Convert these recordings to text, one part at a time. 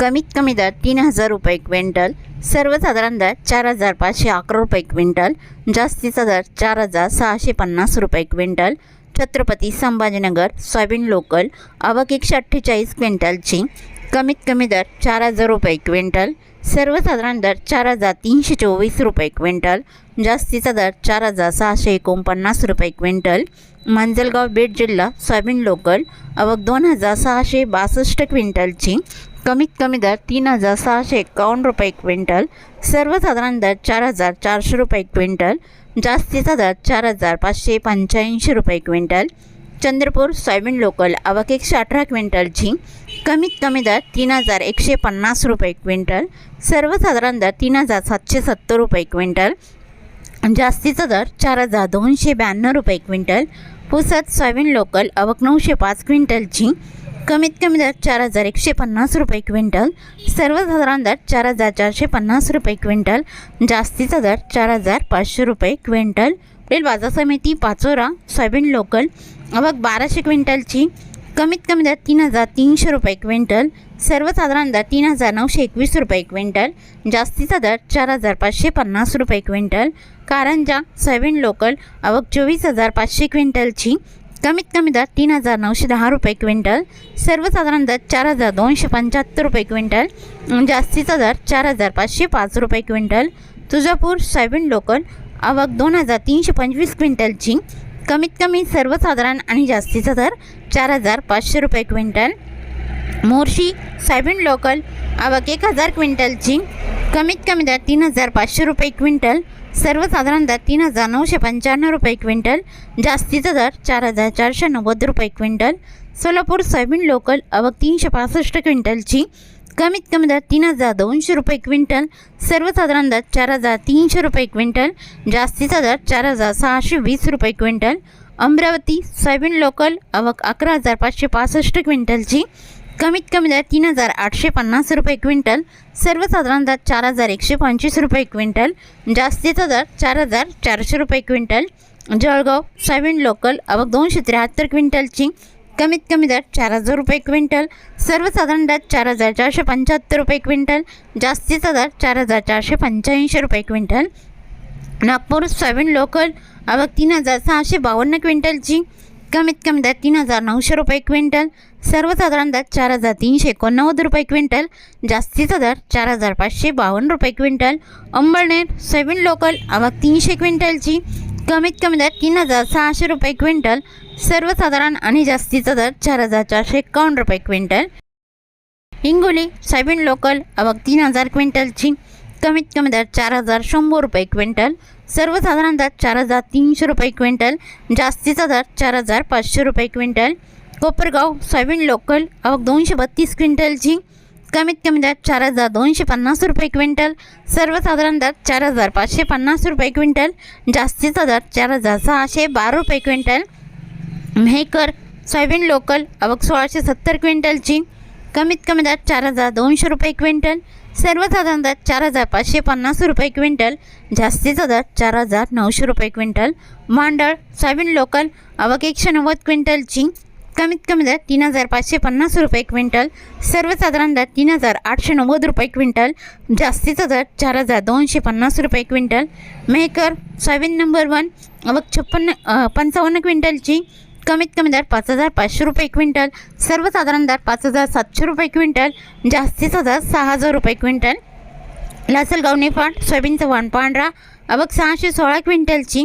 कमीत कमी दर तीन हजार रुपये क्विंटल सर्वसाधारण दर चार हजार पाचशे अकरा रुपये क्विंटल जास्तीचा दर चार हजार सहाशे पन्नास रुपये quintal Chhatrapati Sambhajinagar soybean local आवक एकशे अठ्ठेचाळीस क्विंटलची कमीत कमी दर चार हजार रुपये क्विंटल सर्वसाधारण दर चार हजार तीनशे चोवीस रुपये क्विंटल जास्तीचा दर चार हजार सहाशे एकोणपन्नास रुपये क्विंटल मांजलगाव बीड जिल्हा सोयाबीन लोकल आवक दोन हजार सहाशे बासष्ट क्विंटलची कमीत कमी दर तीन हजार सहाशे एकावन्न रुपये क्विंटल सर्वसाधारण दर चार हजार चारशे रुपये क्विंटल जास्तीचा दर चार हजार पाचशे पंच्याऐंशी रुपये क्विंटल चंद्रपूर सोयाबीन लोकल आवक एकशे अठरा क्विंटल क्विंटलची कमीत कमी दर तीन हजार एकशे पन्नास रुपये क्विंटल सर्वसाधारण दर तीन हजार सातशे सत्तर रुपये क्विंटल जास्तीचा दर चार हजार दोनशे ब्याण्णव रुपये क्विंटल पुसद सोयाबीन लोकल आवक नऊशे पाच क्विंटल क्विंटलची कमीत कमी दर चार हजार एकशे पन्नास रुपये क्विंटल. सर्वसाधारण दर चार हजार चारशे पन्नास रुपये क्विंटल. जास्तीचा दर चार हजार पाचशे रुपये क्विंटल. पुढील बाजार समिती पाचोरा सोयाबीन लोकल. अवघ बाराशे क्विंटलची. कमीत कमी दर तीन हजार तीनशे रुपये क्विंटल. सर्वसाधारण दर तीन हजार नऊशे एकवीस रुपये क्विंटल. जास्तीचा दर चार हजार पाचशे पन्नास रुपये क्विंटल. Karanja soybean local. अवघ चोवीस हजार पाचशे क्विंटलची. कमीत कमी दर तीन हजार नऊशे दहा रुपये क्विंटल सर्वसाधारण दर चार हजार दोनशे पंच्याहत्तर रुपये क्विंटल जास्तीचा दर चार हजार पाचशे पाच रुपये क्विंटल. तुळजापूर सोयाबीन लोकल आवक दोन हजार तीनशे पंचवीस क्विंटलची. कमीत कमी सर्वसाधारण आणि जास्तीचा दर चार हजार पाचशे रुपये क्विंटल. मोर्शी सोयाबीन लोकल आवक एक हजार क्विंटलची कमीत कमी दर तीन हजार पाचशे रुपये क्विंटल सर्वसाधारण दर तीन हजार नऊशे पंच्याण्णव रुपये क्विंटल जास्तीचा दर चार हजार चारशे नव्वद रुपये क्विंटल सोलापूर सोयाबीन लोकल आवक तीनशे पासष्ट क्विंटलची कमीत कमी दर तीन हजार दोनशे रुपये क्विंटल सर्वसाधारण दर चार हजार तीनशे रुपये क्विंटल जास्तीचा दर चार हजार सहाशे वीस रुपये क्विंटल अमरावती सोयाबीन लोकल आवक अकरा हजार पाचशे पासष्ट क्विंटलची कमीत कमी दर तीन हजार आठशे पन्नास रुपये क्विंटल सर्वसाधारण दर चार हजार एकशे पंचवीस रुपये क्विंटल जास्तीचा दर चार हजार चारशे रुपये क्विंटल जळगाव सोयाबीन लोकल आवक दोनशे त्र्याहत्तर क्विंटलची कमीत कमी दर चार हजार रुपये क्विंटल सर्वसाधारण दर चार हजार चारशे पंच्याहत्तर रुपये क्विंटल जास्तीचा दर चार हजार चारशे पंच्याऐंशी रुपये क्विंटल. नागपूर सोयाबीन लोकल आवक तीन हजार सहाशे बावन्न क्विंटलची कमीत कमी दर तीन हजार नऊशे रुपये क्विंटल सर्वसाधारण दर चार हजार तीनशे एकोणनव्वद रुपये क्विंटल जास्तीचा दर चार हजार पाचशे बावन्न रुपये क्विंटल अंबळनेर सोयाबीन लोकल आवक तीनशे क्विंटलची कमीत कमी दर तीन हजार सहाशे रुपये क्विंटल सर्वसाधारण आणि जास्तीचा दर चार हजार चारशे एकावन्न रुपये क्विंटल. हिंगोली सोयाबीन लोकल आवक तीन हजार क्विंटलची कमीत कमी दर चार हजार शंभर रुपये क्विंटल सर्वसाधारण दर चार हजार तीनशे रुपये क्विंटल जास्तीचा दर चार हजार पाचशे रुपये क्विंटल. कोपरगाव सोयाबीन लोकल आवक दोनशे बत्तीस क्विंटलची कमीत कमी दर चार हजार दोनशे पन्नास रुपये क्विंटल सर्वसाधारण दर चार हजार पाचशे पन्नास रुपये क्विंटल जास्तीचा दर चार हजार सहाशे बारा रुपये क्विंटल. मेहकर सोयाबीन लोकल आवक सोळाशे सत्तर क्विंटलची कमीत कमी दर चार हजार दोनशे रुपये क्विंटल सर्वसाधारण दर चार हजार पाचशे पन्नास रुपये क्विंटल जास्तीचा दर चार हजार नऊशे रुपये क्विंटल. मांडळ सोयाबीन लोकल आवक एकशे नव्वद क्विंटलची कमीत कमी दर तीन हजार पाचशे पन्नास रुपये क्विंटल. सर्वसाधारण दर तीन हजार आठशे नव्वद रुपये क्विंटल जास्तीचा दर चार हजार दोनशे पन्नास रुपये quintal. Mehkar soybean number one आवक छप्पन्न पंचावन्न क्विंटलची कमीत कमी दर पाच हजार पाचशे रुपये क्विंटल सर्वसाधारण दर पाच हजार सातशे रुपये क्विंटल जास्तीचा दर सहा हजार रुपये क्विंटल. लासलगाव निफाड सोयाबीनचा वाण पांढरा अबक सहाशे सोळा क्विंटलची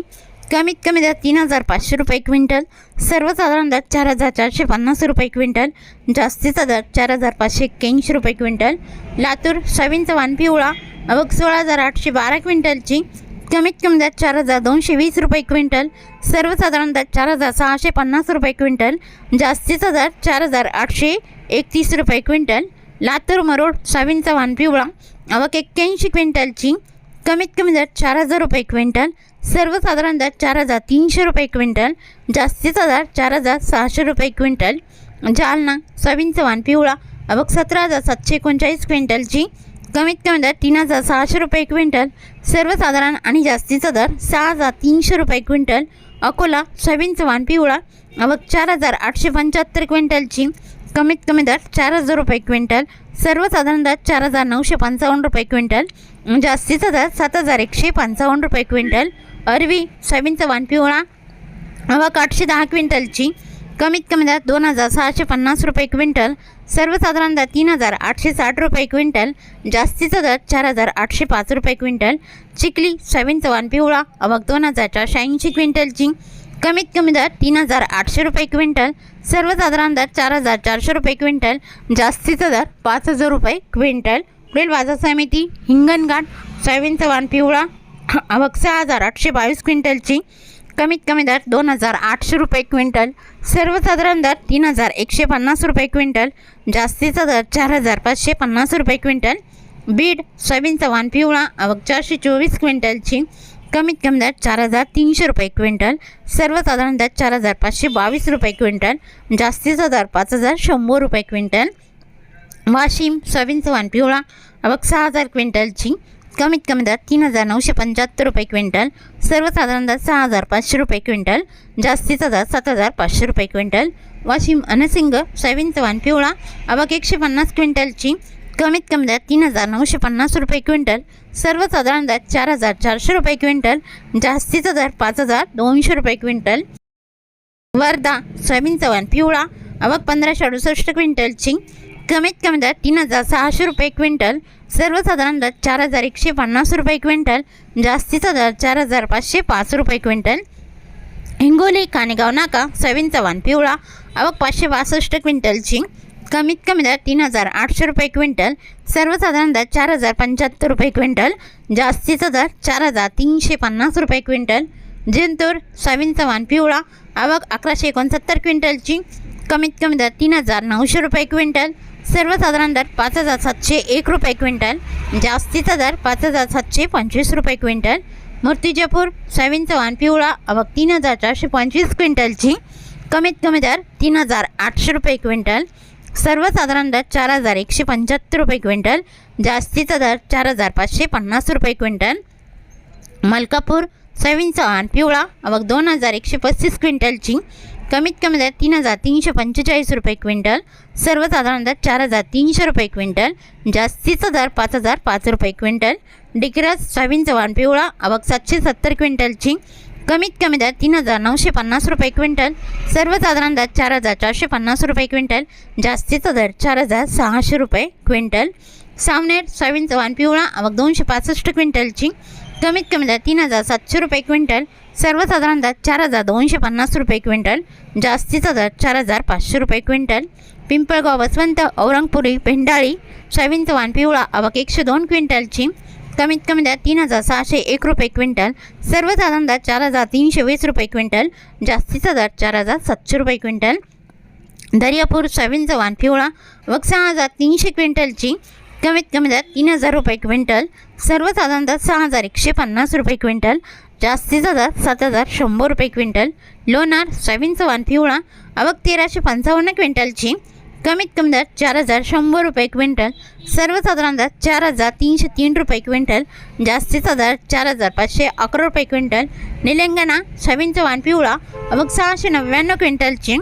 कमीत कमी दर तीन हजार पाचशे रुपये क्विंटल सर्वसाधारण दर चार हजार चारशे पन्नास रुपये क्विंटल जास्तीचा दर चार हजार पाचशे एक्क्याऐंशी रुपये क्विंटल. लातूर सोयाबीनचा वाण पिवळा अबक सोळा हजार आठशे बारा क्विंटलची कमीत कमी दर चार हजार दोनशे वीस रुपये क्विंटल सर्वसाधारण दर चार हजार सहाशे पन्नास रुपये क्विंटल जास्तीचा दर चार हजार आठशे एकतीस रुपये क्विंटल लातूर मरोड सोयाबीनचा वाण पिवळा अवक एक्क्याऐंशी क्विंटलची कमीत कमी दर चार हजार रुपये क्विंटल सर्वसाधारण दर चार हजार तीनशे रुपये क्विंटल जास्तीचा दर चार हजार सहाशे रुपये क्विंटल जालना सोयाबीनचा वाण पिवळा अवघ सतरा हजार सातशे एकोणचाळीस क्विंटलची कमीत कमी दर तीन हजार सहाशे रुपये क्विंटल सर्वसाधारण आणि जास्तीचा दर सहा हजार तीनशे रुपये क्विंटल अकोला सोयाबीनचा वाण पिवळा अवघ चार हजार आठशे पंच्याहत्तर क्विंटलची कमीत कमी दर चार हजार रुपये क्विंटल सर्वसाधारण दर चार हजार नऊशे पंचावन्न रुपये क्विंटल जास्तीचा दर सात हजार एकशे पंचावन्न रुपये क्विंटल अरवी सोयाबीनचा वाण पिवळा अवघ आठशे दहा क्विंटलची कमीत कमी दर दोन हजार सहाशे पन्नास रुपये क्विंटल सर्वसाधारण दर तीन हजार आठशे साठ रुपये क्विंटल जास्तीचा दर चार हजार आठशे पाच रुपये क्विंटल चिखली सोयाबीन चव्हाण पिवळा अवघ दोन हजार चारशे ऐंशी क्विंटलची कमीत कमी दर तीन हजार आठशे रुपये क्विंटल सर्वसाधारण दर चार हजार चारशे रुपये क्विंटल जास्तीचा दर पाच हजार रुपये क्विंटल. पुढील बाजार समिती हिंगणघाट सोयाबीन चव्हाण पिवळा अवघ सहा हजार आठशे बावीस क्विंटलची कमीत कमी दर दोन हजार आठशे रुपये क्विंटल सर्वसाधारण दर तीन हजार एकशे पन्नास रुपये क्विंटल जास्तीचा दर चार हजार पाचशे पन्नास रुपये क्विंटल बीड सोयाबीनचा वाण पिवळा अवघ चारशे चोवीस क्विंटलची कमीत कमी दर चार हजार तीनशे रुपये क्विंटल सर्वसाधारण दर चार हजार पाचशे बावीस रुपये क्विंटल जास्तीचा दर पाच हजार शंभर रुपये क्विंटल वाशिम सोयाबीनचा वाण पिवळा अवघ सहा हजार क्विंटलची कमीत कमी दर तीन हजार नऊशे पंच्याहत्तर रुपये क्विंटल सर्वसाधारण दर सहा हजार पाचशे रुपये क्विंटल जास्तीचा दर सात हजार पाचशे रुपये क्विंटल. वाशिम अनसिंग सोयाबीनचा वाण पिवळा अवघ एकशे पन्नास क्विंटलची कमीत कमी दर तीन हजार नऊशे पन्नास रुपये क्विंटल सर्वसाधारण दर चार हजार चारशे रुपये क्विंटल जास्तीचा दर पाच हजार दोनशे रुपये क्विंटल. वर्धा सोयाबीनचा वाण पिवळा अबाक पंधराशे अडुसष्ट क्विंटलची कमीत कमी दर तीन हजार सहाशे रुपये क्विंटल सर्वसाधारण दर चार हजार एकशे पन्नास रुपये क्विंटल जास्तीचा दर चार हजार पाचशे पाच रुपये क्विंटल. हिंगोली कानेगाव नाका सोयाबीनचा चव्हाण पिवळा आवक पाचशे बासष्ट क्विंटलची कमीत कमी दर तीन हजार आठशे रुपये क्विंटल सर्वसाधारण दर चार हजार पंच्याहत्तर रुपये क्विंटल जास्तीचा दर चार हजार तीनशे पन्नास रुपये क्विंटल. जिंतूर सोयाबीनचा चव्हाण पिवळा आवक अकराशे एकोणसत्तर क्विंटलची कमीत कमी दर तीन हजार नऊशे रुपये क्विंटल. सर्वसाधारण दर पाच हजार सातशे एक रुपये क्विंटल जास्तीचा दर पाच हजार सातशे पंचवीस रुपये क्विंटल. मूर्तिजापूर सोयाबीन चव्हाण पिवळा अवघ तीन हजार चारशे पंचवीस क्विंटलची. कमीत कमी दर तीन हजार आठशे रुपये क्विंटल. सर्वसाधारण दर चार हजार एकशे पंच्याहत्तर रुपये क्विंटल. जास्तीचा दर चार हजार पाचशे पन्नास रुपये क्विंटल. मलकापूर सोयाबीनचा चव्हाण पिवळा अवघ दोन हजार एकशे पस्तीस क्विंटलची. कमीत कमी दर तीन हजार तीनशे पंचेचाळीस रुपये क्विंटल सर्वसाधारण दर चार हजार तीनशे रुपये क्विंटल जास्तीचा दर पाच हजार पाच रुपये क्विंटल डिग्रस सोयाबीनचा वाण पिवळा अवघ सातशे सत्तर क्विंटलची कमीत कमी दर तीन हजार नऊशे पन्नास रुपये क्विंटल सर्वसाधारण दर चार हजार चारशे पन्नास रुपये क्विंटल जास्तीचा दर चार हजार सहाशे रुपये क्विंटल सावनेर सोयाबीनचा वाण पिवळा अवघ दोनशे पासष्ट क्विंटलची कमीत कमी दर तीन हजार सातशे रुपये क्विंटल सर्वसाधारण दर चार हजार दोनशे पन्नास रुपये क्विंटल जास्तीचा दर चार हजार पाचशे रुपये क्विंटल. पिंपळगाव वसवंत औरंगपुरी पेंडाळी सोयाबीनचा वाण पिवळा आवक एकशे दोन क्विंटलची. कमीत कमी दर तीन हजार सहाशे एक रुपये क्विंटल सर्वसाधारण दर चार हजार तीनशे वीस रुपये क्विंटल जास्तीचा दर चार हजार सातशे रुपये क्विंटल. दर्यापूर सोयाबीनचा वाण पिवळा व सहा हजार तीनशे क्विंटलची. कमीत कमी दर तीन हजार रुपये क्विंटल सर्वसाधारण दर सहा हजार एकशे पन्नास रुपये क्विंटल जास्तीचा दर सात हजार शंभर रुपये क्विंटल लोणार सोयाबीनचा वाण पिवळा अवघ तेराशे पंचावन्न क्विंटलची कमीत कमी दर चार हजार शंभर रुपये क्विंटल सर्वसाधारण दर चार हजार तीनशे तीन रुपये क्विंटल जास्तीचा दर चार हजार पाचशे अकरा रुपये क्विंटल निलंगणा सोयाबीनचा वाण पिवळा अवघ सहाशे नव्याण्णव क्विंटलची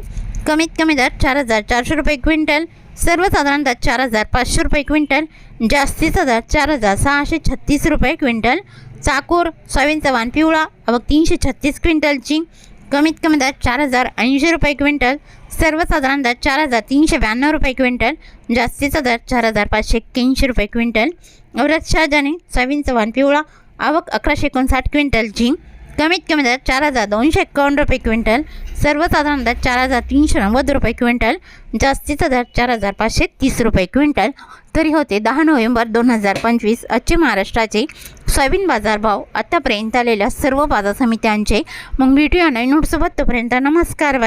कमीत कमी दर चार हजार चारशे रुपये क्विंटल सर्वसाधारण चार हजार पाचशे रुपये क्विंटल जास्तीचा दर चार हजार सहाशे छत्तीस रुपये क्विंटल चाकूर सोयाबीनचा वाण पिवळा अवघ तीनशे छत्तीस क्विंटलची कमीत कमी दर चार हजार ऐंशी रुपये क्विंटल सर्वसाधारण दर चार हजार तीनशे ब्याण्णव रुपये क्विंटल जास्तीचा दर चार हजार पाचशे एक्क्याऐंशी रुपये क्विंटल औरत शहाजाने सोयाबीनचा वाण पिवळा आवक अकराशे एकोणसाठ क्विंटलची कमीत कमी दर चार हजार दोनशे एकावन्न रुपये क्विंटल सर्वसाधारण दर चार हजार तीनशे नव्वद रुपये क्विंटल जास्तीचा दर चार हजार पाचशे तीस रुपये क्विंटल. तरी होते दहा नोव्हेंबर दोन हजार पंचवीस आजचे महाराष्ट्राचे सोयाबीन बाजारभाव आतापर्यंत आलेल्या सर्व बाजार समित्यांचे मग भेटूया नवीन नोटसोबत तोपर्यंत नमस्कार.